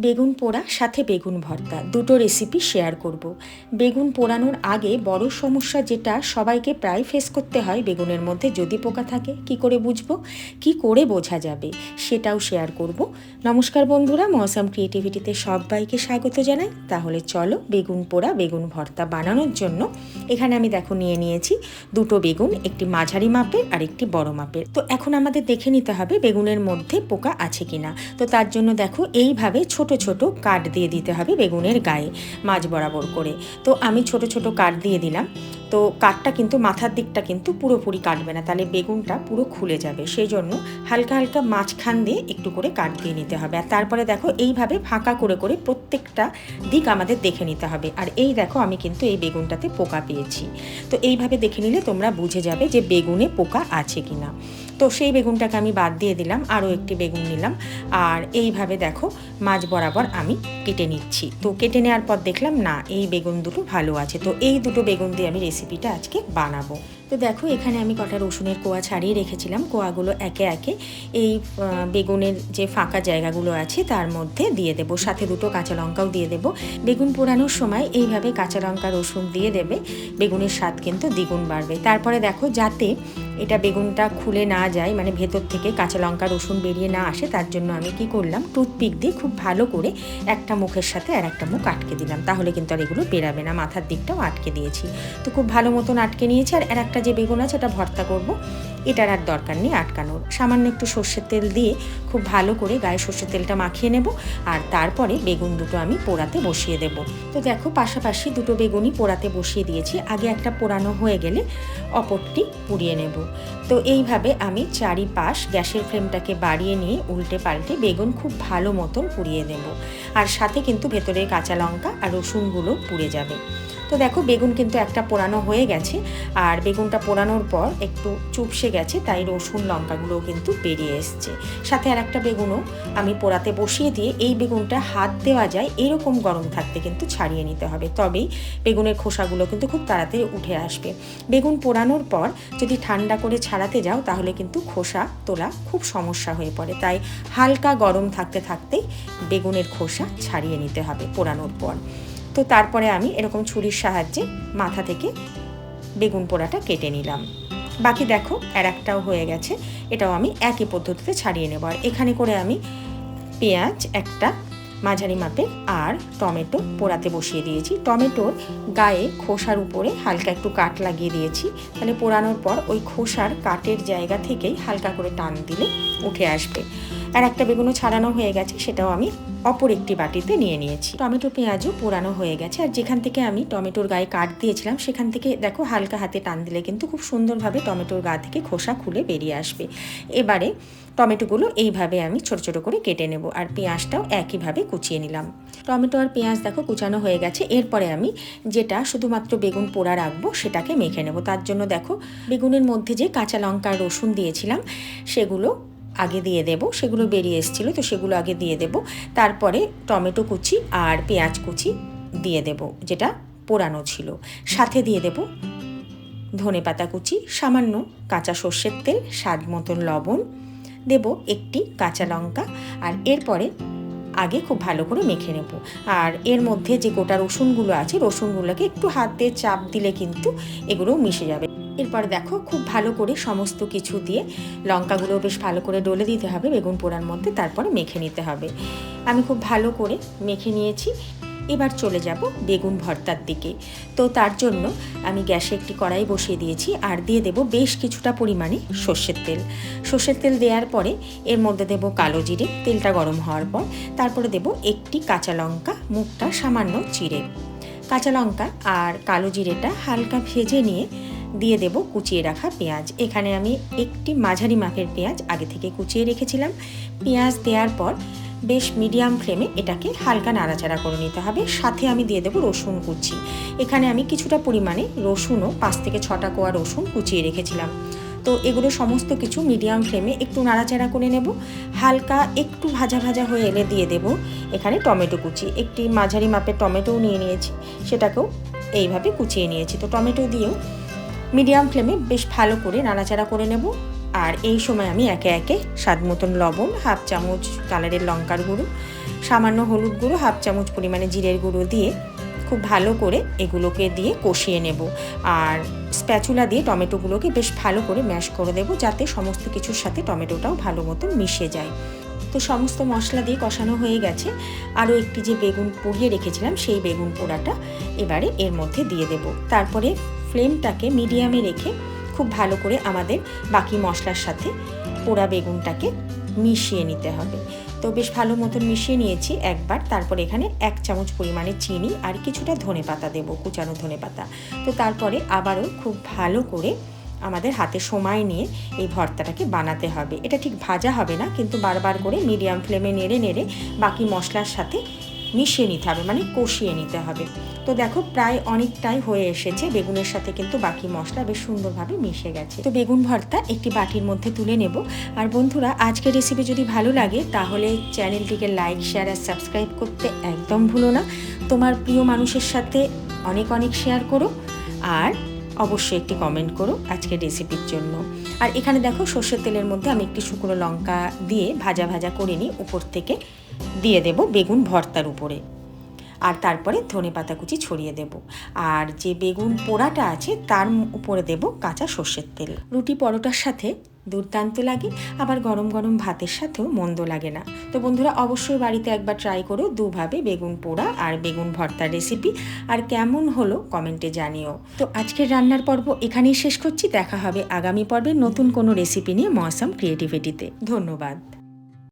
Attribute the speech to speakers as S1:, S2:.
S1: বেগুন পোড়া, সাথে বেগুন ভর্তা। দুটো রেসিপি শেয়ার করব। বেগুন পোড়ানোর আগে বড় সমস্যা যেটা, সবাইকে প্রায় ফেস করতে হয় বেগুনের মধ্যে। যদি পোকা থাকে, কি করে বুঝব? কি করে বোঝা যাবে? সেটাও শেয়ার করব। নমস্কার বন্ধুরা, মৌসাম ক্রিয়েটিভিটিতে সবাইকে স্বাগত জানাই। তাহলে চলো বেগুন পোড়া, বেগুন ভর্তা বানানোর জন্য এখানে আমি দেখো নিয়ে নিয়েছি দুটো বেগুন, একটি মাঝারি মাপের আর একটি বড় মাপের। তো এখন আমাদের দেখে নিতে হবে বেগুনের মধ্যে পোকা আছে কিনা। তো তার জন্য দেখো, এইভাবে ছোট ছোট ছোট কাট দিয়ে দিতে হবে বেগুনের গায়ে মাঝ বরাবর করে। তো আমি ছোট ছোট কাট দিয়ে দিলাম। তো কাঠটা কিন্তু মাথার দিকটা কিন্তু পুরোপুরি কাটবে না, তাহলে বেগুনটা পুরো খুলে যাবে। সেই জন্য হালকা হালকা মাঝখান দিয়ে একটু করে কাট দিয়ে নিতে হবে। আর তারপরে দেখো এইভাবে ফাঁকা করে করে প্রত্যেকটা দিক আমাদের দেখে নিতে হবে। আর এই দেখো আমি কিন্তু এই বেগুনটাতে পোকা পেয়েছি। তো এইভাবে দেখে নিলে তোমরা বুঝে যাবে যে বেগুনে পোকা আছে কি না তো সেই বেগুনটাকে আমি বাদ দিয়ে দিলাম, আরও একটি বেগুন নিলাম। আর এইভাবে দেখো মাছ বরাবর আমি কেটে নিচ্ছি। তো কেটে নেওয়ার পর দেখলাম, না, এই বেগুন দুটো ভালো আছে। তো এই দুটো বেগুন দিয়ে আমি রেসিপিটা আজকে বানাবো। তো দেখো, এখানে আমি কটা রসুনের কোয়া ছাড়িয়ে রেখেছিলাম। কোয়াগুলো একে একে এই বেগুনের যে ফাঁকা জায়গাগুলো আছে, তার মধ্যে দিয়ে দেবো। সাথে দুটো কাঁচা লঙ্কাও দিয়ে দেবো। বেগুন পোড়ানোর সময় এইভাবে কাঁচা লঙ্কা, রসুন দিয়ে দেবে। বেগুনের স্বাদ কিন্তু দ্বিগুণ বাড়বে। তারপরে দেখো, যাতে এটা বেগুনটা খুলে না যায় মানে ভেতর থেকে কাঁচা লঙ্কা, রসুন বেরিয়ে না আসে, তার জন্য আমি কি করলাম, টুথপিক দিয়ে খুব ভালো করে একটা মুখের সাথে আর একটা মুখ আটকে দিলাম। তাহলে কিন্তু আর এগুলো বেরাবে না। মাথার দিকটাও আটকে দিয়েছি। তো খুব ভালো মতন আটকে নিয়েছি। আর একটা যে বেগুন আছে ওটা ভর্তা করব। এটার আর দরকার নেই আটকানোর। সামান্য একটু সর্ষের তেল দিয়ে খুব ভালো করে গায়ে সর্ষের তেলটা মাখিয়ে নেব আর তারপরে বেগুন দুটো আমি পোড়াতে বসিয়ে দেব। তো দেখো পাশাপাশি দুটো বেগুনই পোড়াতে বসিয়ে দিয়েছি। আগে একটা পোড়ানো হয়ে গেলে অপরটি পুড়িয়ে নেব। তো এইভাবে আমি চারিপাশ গ্যাসের ফ্লেমটাকে বাড়িয়ে নিয়ে উল্টে পাল্টে বেগুন খুব ভালো মতন পুড়িয়ে দেব আর সাথে কিন্তু ভেতরে কাঁচা লঙ্কা আর রসুনগুলো পুড়ে যাবে। তো দেখো বেগুন কিন্তু একটা পোড়ানো হয়ে গেছে। আর বেগুনটা পোড়ানোর পর একটু চুপসে গেছে, তাই রসুন লঙ্কাগুলোও কিন্তু বেরিয়ে এসছে। সাথে আর একটা বেগুনও আমি পোড়াতে বসিয়ে দিয়ে এই বেগুনটা হাত দেওয়া যায়, এরকম গরম থাকতে কিন্তু ছাড়িয়ে নিতে হবে। তবেই বেগুনের খোসাগুলো কিন্তু খুব তাড়াতাড়ি উঠে আসবে। বেগুন পোড়ানোর পর যদি ঠান্ডা করে ছাড়াতে যাও, তাহলে কিন্তু খোসা তোলা খুব সমস্যা হয়ে পড়ে। তাই হালকা গরম থাকতে থাকতেই বেগুনের খোসা ছাড়িয়ে নিতে হবে পোড়ানোর পর। তো তারপরে আমি এরকম ছুরির সাহায্যে মাথা থেকে বেগুন পোড়াটা কেটে নিলাম। বাকি দেখো, আর একটাও হয়ে গেছে। এটাও আমি একই পদ্ধতিতে ছাড়িয়ে নেব। আর এখানে করে আমি পেঁয়াজ, একটা মাঝারি মাপের আর টমেটো পোড়াতে বসিয়ে দিয়েছি। টমেটোর গায়ে খোসার উপরে হালকা একটু কাট লাগিয়ে দিয়েছি। তাহলে পোড়ানোর পর ওই খোসার কাটের জায়গা থেকেই হালকা করে টান দিলে উঠে আসবে। আর একটা বেগুনও ছাড়ানো হয়ে গেছে, সেটাও আমি অপর একটি বাটিতে নিয়ে নিয়েছি। টমেটো, পেঁয়াজও পোড়ানো হয়ে গেছে, আর যেখান থেকে আমি টমেটোর গায়ে কাট দিয়েছিলাম, সেখান থেকে দেখো হালকা হাতে টান দিলে কিন্তু খুব সুন্দরভাবে টমেটোর গা থেকে খোসা খুলে বেরিয়ে আসবে। এবারে টমেটোগুলো এইভাবে আমি ছোট ছোট করে কেটে নেব, আর পেঁয়াজটাও একইভাবে কুচিয়ে নিলাম। টমেটো আর পেঁয়াজ দেখো কুচানো হয়ে গেছে, এরপরে আমি যেটা শুধুমাত্র বেগুন পোড়া রাখব, সেটাকে মেখে নেব। তার জন্য দেখো বেগুনের মধ্যে যে কাঁচা লঙ্কা রসুন দিয়েছিলাম, সেগুলো আগে দিয়ে দেব, সেগুলো বেরিয়ে এসেছিল, তো সেগুলো আগে দিয়ে দেব। তারপরে টমেটো কুচি আর পেঁয়াজ কুচি দিয়ে দেব, যেটা পোড়ানো ছিল। সাথে দিয়ে দেব ধনে পাতা কুচি, সামান্য কাঁচা সর্ষের তেল, স্বাদ মতন লবণ। দেব একটি কাঁচা লঙ্কা, আর এরপরে আগে খুব ভালো করে মেখে নেব। আর এর মধ্যে যে গোটা রসুনগুলো আছে, রসুনগুলোকে একটু হাত দিয়ে চাপ দিলে কিন্তু এগুলোও মিশে যাবে। এরপর দেখো খুব ভালো করে সমস্ত কিছু দিয়ে লঙ্কাগুলো বেশ ভালো করে ডলে দিতে হবে, বেগুন পোড়ার মধ্যে তারপরে মেখে নিতে হবে। আমি খুব ভালো করে মেখে নিয়েছি। এবার চলে যাব বেগুন ভর্তার দিকে। তো তার জন্য আমি গ্যাসে একটি কড়াই বসিয়ে দিয়েছি আর দিয়ে দেব বেশ কিছুটা পরিমাণে সর্ষের তেল। সর্ষের তেল দেওয়ার পরে এর মধ্যে দেব কালো জিরে, তেলটা গরম হওয়ার পর তারপরে দেব একটি কাঁচা লঙ্কা, মুখটা সামান্য চিড়ে। কাঁচা লঙ্কা আর কালো জিরেটা হালকা ভেজে নিয়ে দিয়ে দেব কুচিয়ে রাখা পেঁয়াজ। এখানে আমি একটি মাঝারি মাপের পেঁয়াজ আগে থেকে কুচিয়ে রেখেছিলাম। পেঁয়াজ দেওয়ার পর বেশ মিডিয়াম ফ্লেমে এটাকে হালকা নাড়াচাড়া করে নিতে হবে। সাথে আমি দিয়ে দেবো রসুন কুচি। এখানে আমি কিছুটা পরিমাণে রসুনও পাঁচ থেকে ছটা কোয়া রসুন কুচিয়ে রেখেছিলাম। তো এগুলো সমস্ত কিছু মিডিয়াম ফ্লেমে একটু নাড়াচাড়া করে নেব। হালকা একটু ভাজা ভাজা হয়ে এলে দিয়ে দেব এখানে টমেটো কুচি। একটি মাঝারি মাপের টমেটোও নিয়ে নিয়েছি। সেটাকেও এইভাবে কুচিয়ে নিয়েছি। তো টমেটো দিয়েও মিডিয়াম ফ্লেমে বেশ ভালো করে নাড়াচাড়া করে নেব। আর এই সময় আমি একে একে স্বাদ মতন লবণ, হাফ চামচ কালারের লঙ্কার গুঁড়ো, সামান্য হলুদ গুঁড়ো, হাফ চামচ পরিমাণে জিরের গুঁড়ো দিয়ে খুব ভালো করে এগুলোকে দিয়ে কষিয়ে নেব। আর স্প্যাচুলা দিয়ে টমেটোগুলোকে বেশ ভালো করে ম্যাশ করে দেবো যাতে সমস্ত কিছুর সাথে টমেটোটাও ভালো মতো মিশে যায়। তো সমস্ত মশলা দিয়ে কষানো হয়ে গেছে। আরও একটি যে বেগুন পুড়িয়ে রেখেছিলাম সেই বেগুন পোড়াটা এবারে এর মধ্যে দিয়ে দেব। তারপরে ফ্লেমটাকে মিডিয়ামে রেখে খুব ভালো করে আমাদের বাকি মশলার সাথে পোড়া বেগুনটাকে মিশিয়ে নিতে হবে। তো বেশ ভালো মতন মিশিয়ে নিয়েছি। একবার তারপর এখানে এক চামচ পরিমাণে চিনি আর কিছুটা ধনে পাতা দেবো, কুচানো ধনে পাতা। তো তারপরে আবারও খুব ভালো করে আমাদের হাতে সময় নিয়ে এই ভর্তাটাকে বানাতে হবে। এটা ঠিক ভাজা হবে না, কিন্তু বারবার করে মিডিয়াম ফ্লেমে নেড়ে নেড়ে বাকি মশলার সাথে মিশিয়ে নিতে হবে মানে কষিয়ে নিতে হবে। তো দেখো প্রায় অনেকটাই হয়ে এসেছে, বেগুনের সাথে কিন্তু বাকি মশলা বেশ সুন্দরভাবে মিশে গেছে। তো বেগুন ভর্তা একটি বাটির মধ্যে তুলে নেব। আর বন্ধুরা, আজকের রেসিপি যদি ভালো লাগে, তাহলে চ্যানেলটিকে লাইক শেয়ার আর সাবস্ক্রাইব করতে একদম ভুলো না। তোমার প্রিয় মানুষের সাথে অনেক অনেক শেয়ার করো, আর অবশ্যই একটি কমেন্ট করো আজকের রেসিপির জন্য। আর এখানে দেখো সর্ষের তেলের মধ্যে আমি একটি শুকনো লঙ্কা দিয়ে ভাজা ভাজা করে নিই উপর থেকে। দিয়ে দেব বেগুন ভর্তার উপরে। আর তারপরে ধনে পাতা কুচি ছড়িয়ে দেব। আর যে বেগুন পোড়াটা আছে তার উপরে দেব কাঁচা সর্ষের তেল। রুটি পরোটার সাথে দুর্দান্ত লাগে, আবার গরম গরম ভাতের সাথেও মন্দ লাগে না। তো বন্ধুরা, অবশ্যই বাড়িতে একবার ট্রাই করো দুভাবে বেগুন পোড়া আর বেগুন ভর্তার রেসিপি। আর কেমন হলো কমেন্টে জানিও। তো আজকের রান্নার পর্ব এখানেই শেষ করছি। দেখা হবে আগামী পর্বে নতুন কোনো রেসিপি নিয়ে মৌসাম ক্রিয়েটিভিটিতে। ধন্যবাদ।